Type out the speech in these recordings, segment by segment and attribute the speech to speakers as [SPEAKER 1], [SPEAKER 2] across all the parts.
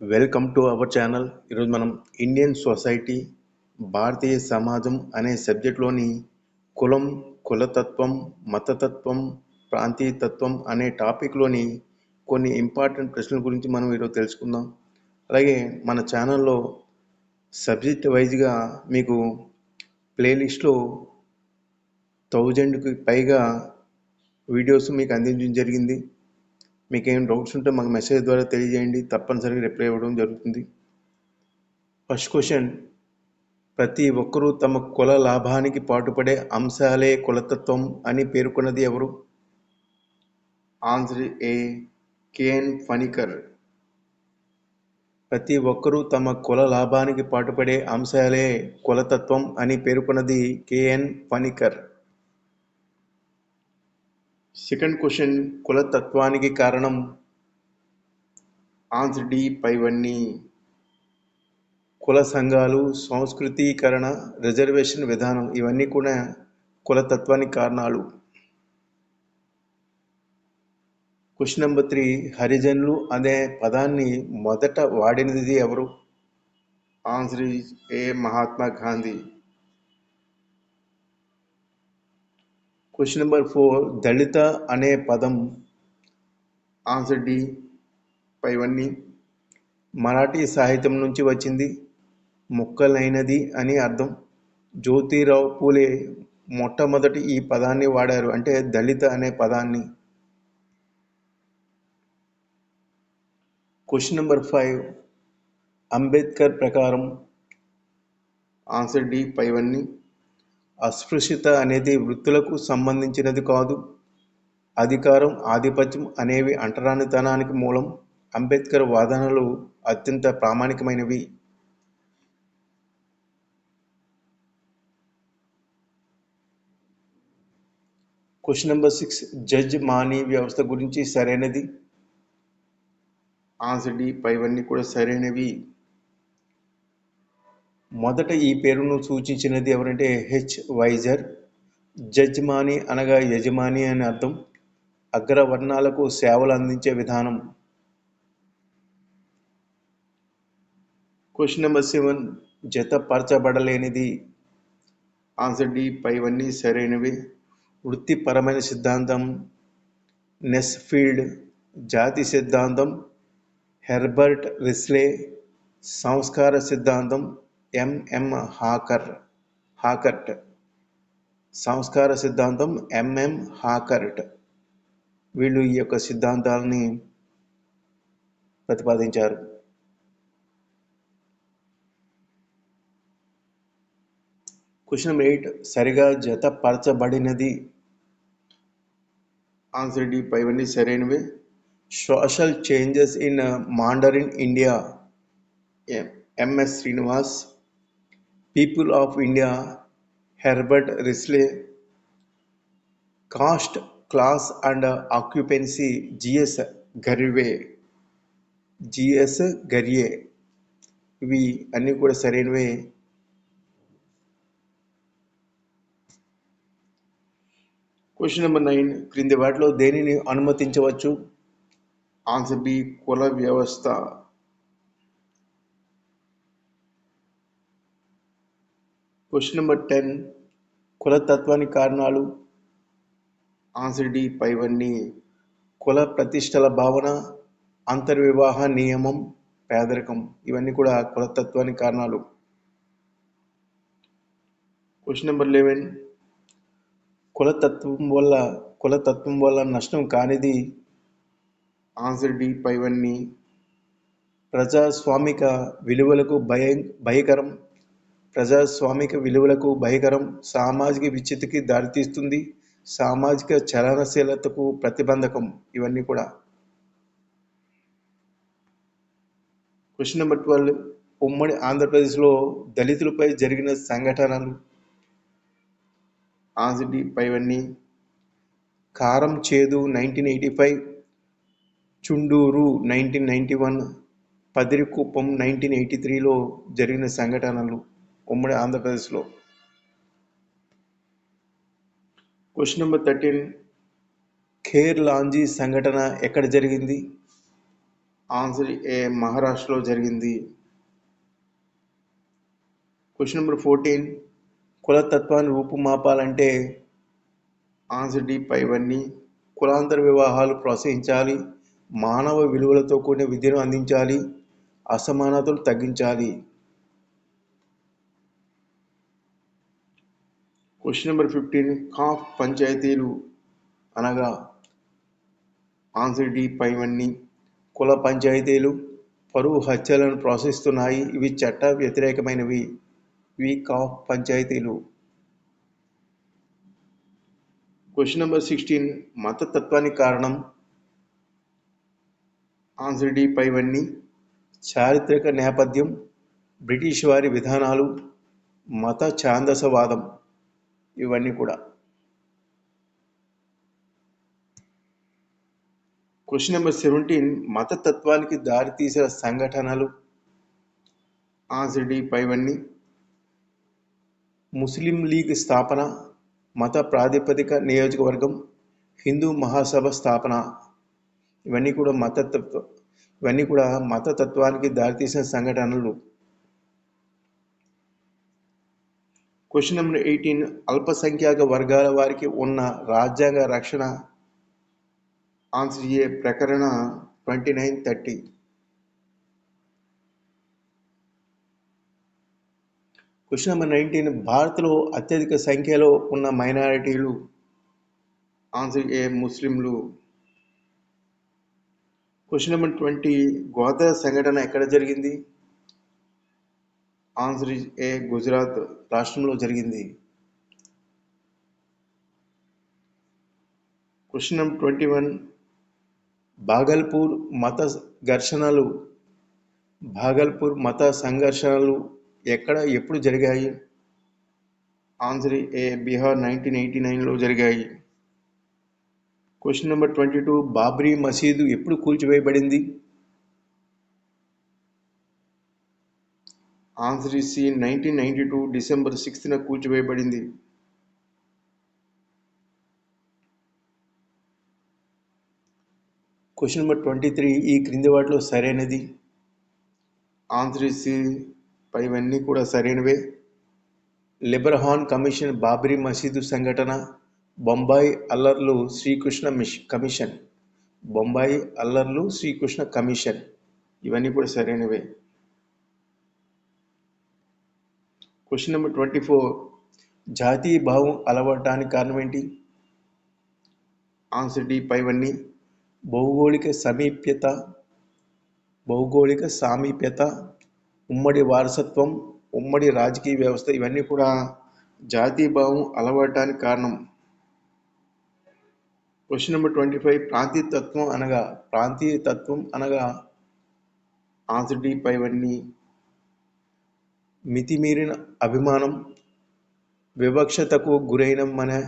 [SPEAKER 1] Welcome to our channel ఈరోజు మనం Indian society భారతీయ సమాజం అనే సబ్జెక్ట్లోని కులం కులతత్వం మతతత్వం ప్రాంతీయతత్వం అనే టాపిక్లోని కొన్ని ఇంపార్టెంట్ ప్రశ్నల గురించి మనం ఈరోజు తెలుసుకుందాం. అలాగే మన ఛానల్లో సబ్జెక్ట్ వైజ్గా మీకు ప్లేలిస్ట్లో థౌజండ్కి పైగా వీడియోస్ మీకు అందించడం జరిగింది. మీకు ఏం డౌట్స్ ఉంటే మాకు మెసేజ్ ద్వారా తెలియజేయండి. తప్పనిసరిగా రిప్లై ఇవ్వడం జరుగుతుంది. ఫస్ట్ క్వశ్చన్ ప్రతి ఒక్కరూ తమ కుల లాభానికి పాటుపడే అంశాలే కులతత్వం అని పేర్కొన్నది ఎవరు? ఆన్సర్ ఏ కేఎన్ ఫణికర్ ప్రతి ఒక్కరూ తమ కుల లాభానికి పాటుపడే అంశాలే కులతత్వం అని పేర్కొన్నది కేఎన్ ఫణికర్ సెకండ్ క్వశ్చన్ కులతత్వానికి కారణం ఆన్సర్ డి పైవన్నీ. కుల సంఘాలు సంస్కృతీకరణ రిజర్వేషన్ విధానం ఇవన్నీ కూడా కులతత్వానికి కారణాలు. క్వశ్చన్ నెంబర్ త్రీ హరిజనులు అనే పదాన్ని మొదట వాడినది ఎవరు? Answer A Mahatma Gandhi. Question number four దళిత అనే పదం ఆన్సర్ డి పైవన్నీ మరాఠీ సాహిత్యం నుంచి వచ్చింది. ముక్కలైనది అని అర్థం. జ్యోతిరావు పూలే మొట్టమొదటి ఈ పదాన్ని వాడారు. అంటే దళిత అనే పదాన్ని. క్వశ్చన్ నెంబర్ ఫైవ్ అంబేద్కర్ ప్రకారం ఆన్సర్ డి పైవన్నీ అస్పృశ్యత అనేది వృత్తులకు సంబంధించినది కాదు. అధికారం ఆధిపత్యం అనేవి అంటరానితనానికి మూలం. అంబేద్కర్ వాదనలు అత్యంత ప్రామాణికమైనవి. Question number six judge money వ్యవస్థ గురించి సరైనది? ఆన్సర్ డి పైవన్నీ కూడా సరైనవి. మొదట ఈ పేరును సూచించినది ఎవరంటే హెచ్ వైజర్. జజ్మాని అనగా యజమాని అని అర్థం. అగ్రవర్ణాలకు సేవలు అందించే విధానం. క్వశ్చన్ నెంబర్ సెవెన్ జతపరచబడలేనిది. ఆన్సర్ డి పైవన్నీ సరైనవి. వృత్తిపరమైన సిద్ధాంతం. నెస్ఫీల్డ్ జాతి సిద్ధాంతం. హెర్బర్ట్ రిస్లే సంస్కార సిద్ధాంతం. M M Hocart Hocart. సంస్కార సిద్ధాంతం ఎంఎం హాకర్ట్. వీళ్ళు ఈ యొక్క సిద్ధాంతాలని ప్రతిపాదించారు. క్వశ్చన్ నెంబర్ ఎయిట్ సరిగా జతపరచబడినది. ఆన్సర్ డి పైవన్నీ సరైనవి. Social changes in modern India. M S Srinivas people of India Herbert Risley caste class and occupancy G S Ghurye G S Ghurye ఇవి అన్నీ కూడా సరైనవే. క్వశ్చన్ నెంబర్ నైన్ క్రింది వాటిలో దేనిని అనుమతించవచ్చు? ఆన్సర్ బి కుల వ్యవస్థ. క్వశ్చన్ నెంబర్ టెన్ కులతత్వానికి కారణాలు. ఆన్సర్ డి పైవన్నీ కుల ప్రతిష్టల భావన అంతర్వివాహ నియమం పేదరికం. ఇవన్నీ కూడా కులతత్వానికి కారణాలు. క్వశ్చన్ నెంబర్ లెవెన్ కులతత్వం వల్ల కులతత్వం వల్ల నష్టం కానిది? ఆన్సర్ డి పైవన్నీ ప్రజాస్వామిక విలువలకు భయ భయకరం. ప్రజాస్వామిక విలువలకు భయకరం సామాజిక విచ్ఛితికి దారితీస్తుంది. సామాజిక చలనశీలతకు ప్రతిబంధకం. ఇవన్నీ కూడా. Question number twelve. ఉమ్మడి ఆంధ్రప్రదేశ్లో దళితులపై జరిగిన సంఘటనలు. ఆన్సర్ డి పైవన్నీ. Karamchedu nineteen eighty five. Chunduru nineteen ninety one. Padirikuppam nineteen eighty త్రీలో జరిగిన సంఘటనలు. ఉమ్మడి ఆంధ్రప్రదేశ్లో. Question number thirteen Khairlanji సంఘటన ఎక్కడ జరిగింది? ఆన్సర్ ఏ మహారాష్ట్రలో జరిగింది. క్వశ్చన్ నెంబర్ ఫోర్టీన్ కులతత్వాన్ని రూపుమాపాలంటే ఆన్సర్ డి పైవన్నీ కులాంతర వివాహాలు ప్రోత్సహించాలి మానవ విలువలతో కూడిన విద్యను అందించాలి అసమానతలు తగ్గించాలి క్వశ్చన్ నెంబర్ ఫిఫ్టీన్ కాఫ్ పంచాయతీలు అనగా ఆన్సర్ డి పైవన్నీ. కుల పంచాయతీలు పరువు హత్యలను ప్రోత్సహిస్తున్నాయి ఇవి చట్ట వ్యతిరేకమైనవి. ఇవి కాఫ్ పంచాయతీలు. క్వశ్చన్ నెంబర్ సిక్స్టీన్ మతతత్వానికి కారణం. ఆన్సర్ డి పైవన్నీ. చారిత్రక నేపథ్యం బ్రిటిష్ వారి విధానాలు మత ఛాందసవాదం. ఇవన్నీ కూడా. క్వశ్చన్ నెంబర్ సెవెంటీన్ మతతత్వానికి దారితీసిన సంఘటనలు. ఆన్సర్ పైవన్నీ ముస్లిం లీగ్ స్థాపన మత ప్రాతిపదిక నియోజకవర్గం హిందూ మహాసభ స్థాపన. ఇవన్నీ కూడా మతతత్వ ఇవన్నీ కూడా మతతత్వానికి దారితీసిన సంఘటనలు. క్వశ్చన్ నెంబర్ ఎయిటీన్ అల్పసంఖ్యాక వర్గాల వారికి ఉన్న రాజ్యాంగ రక్షణ answer A ప్రకరణ twenty nine thirty. Question number nineteen భారత్లో అత్యధిక సంఖ్యలో ఉన్న మైనారిటీలు ఆన్సర్ ఏ ముస్లింలు? క్వశ్చన్ నెంబర్ ట్వంటీ గోదా సంఘటన ఎక్కడ జరిగింది? ఆన్సర్ ఏ గుజరాత్ రాష్ట్రంలో జరిగింది? Question number twenty one. Bhagalpur మత ఘర్షణలు. భాగల్పూర్ మత సంఘర్షణలు ఎక్కడ ఎప్పుడు జరిగాయి? Answer A Bihar nineteen eighty నైన్లో జరిగాయి. Question number twenty two. Babri మసీదు ఎప్పుడు కూల్చివేయబడింది? Answer C nineteen ninety two December సిక్స్త్న కూల్చివేయబడింది. క్వశ్చన్ నెంబర్ ట్వంటీ త్రీ ఈ క్రింది వాటిలో సరైనది? ఆన్సర్ సి పైవన్నీ కూడా సరైనవే. లిబర్హాన్ కమిషన్ బాబ్రీ మసీదు సంఘటన బొంబాయి అల్లర్లు శ్రీకృష్ణ మిష్ కమిషన్. బొంబాయి అల్లర్లు శ్రీకృష్ణ కమిషన్. ఇవన్నీ కూడా సరైనవే. క్వశ్చన్ నెంబర్ ట్వంటీ ఫోర్ జాతీయ భావం అలవడటానికి కారణం ఏంటి? ఆన్సర్ డి పైవన్నీ భౌగోళిక సమీప్యత భౌగోళిక సామీప్యత ఉమ్మడి వారసత్వం ఉమ్మడి రాజకీయ వ్యవస్థ ఇవన్నీ కూడా జాతీయ భావం అలవడటానికి కారణం. క్వశ్చన్ నెంబర్ ట్వంటీ ఫైవ్ ప్రాంతీయతత్వం అనగా ప్రాంతీయతత్వం అనగా ఆన్సర్ డి పైవన్నీ మితిమీరిన అభిమానం వివక్షతకు గురైనమనే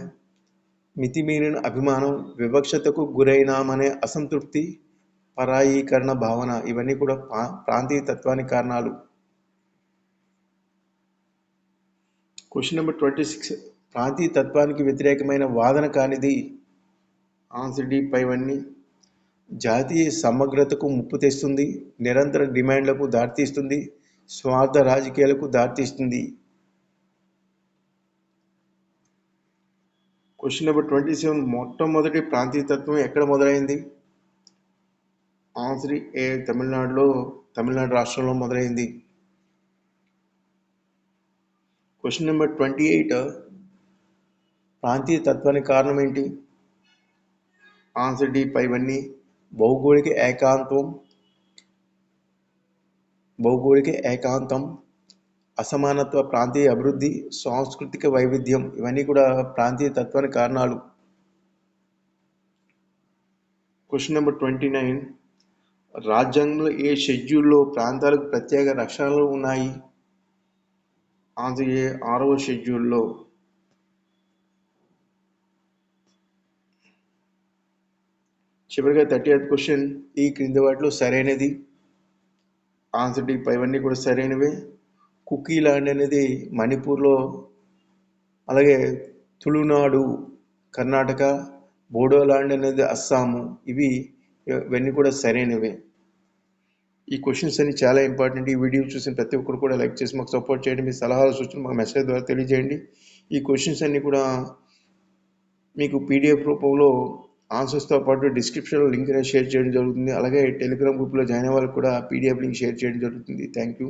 [SPEAKER 1] మితిమీరిన అభిమానం వివక్షతకు గురైనామనే అసంతృప్తి పరాయీకరణ భావన ఇవన్నీ కూడా ప్రాంతీయ తత్వానికి కారణాలు. క్వశ్చన్ నెంబర్ ట్వంటీ సిక్స్ ప్రాంతీయ తత్వానికి వ్యతిరేకమైన వాదన కానిది? ఆన్సర్ డి పైవన్నీ జాతీయ సమగ్రతకు ముప్పు తెస్తుంది నిరంతర డిమాండ్లకు దారితీస్తుంది స్వార్థ రాజకీయాలకు దారితీస్తుంది. క్వశ్చన్ నెంబర్ ట్వంటీ సెవెన్ మొట్టమొదటి ప్రాంతీయ తత్వం ఎక్కడ మొదలైంది? ఆన్సర్ ఏ తమిళనాడులో తమిళనాడు రాష్ట్రంలో మొదలైంది. క్వశ్చన్ నెంబర్ ట్వంటీ ఎయిట్ ప్రాంతీయ తత్వానికి కారణం ఏంటి? ఆన్సర్ డి పైవన్నీ. భౌగోళిక ఏకాంతం భౌగోళిక ఏకాంతం అసమానత్వ ప్రాంతీయ అభివృద్ధి సాంస్కృతిక వైవిధ్యం ఇవన్నీ కూడా ప్రాంతీయ తత్వానికి కారణాలు. క్వశ్చన్ నెంబర్ ట్వంటీ నైన్ రాజ్యాంగంలో ఏ షెడ్యూల్లో ప్రాంతాలకు ప్రత్యేక రక్షణలు ఉన్నాయి? ఆన్సర్ ఏ ఆరవ షెడ్యూల్లో. చివరిగా థర్టీ ఎయిత్ క్వశ్చన్ ఈ క్రింది వాటిలో సరైనది. ఆన్సర్ డి ఇవన్నీ కూడా సరైనవే. కుకీ ల్యాండ్ అనేది మణిపూర్లో అలాగే తుళునాడు కర్ణాటక బోడోలాండ్ అనేది అస్సాము ఇవి ఇవన్నీ కూడా సరైనవే. ఈ క్వశ్చన్స్ అన్ని చాలా ఇంపార్టెంట్ ఈ వీడియో చూసిన ప్రతి ఒక్కరు కూడా లైక్ చేసి మాకు సపోర్ట్ చేయండి. మీ సలహాలు సూచనలు మాకు మెసేజ్ ద్వారా తెలియజేయండి. ఈ క్వశ్చన్స్ అన్నీ కూడా మీకు పీడిఎఫ్ రూపంలో ఆన్సర్స్తో పాటు డిస్క్రిప్షన్లో లింక్ అనేది షేర్ చేయడం జరుగుతుంది. అలాగే టెలిగ్రామ్ గ్రూప్లో జాయిన్ అయ్యే వాళ్ళకి కూడా పీడిఎఫ్ లింక్ షేర్ చేయడం జరుగుతుంది. Thank you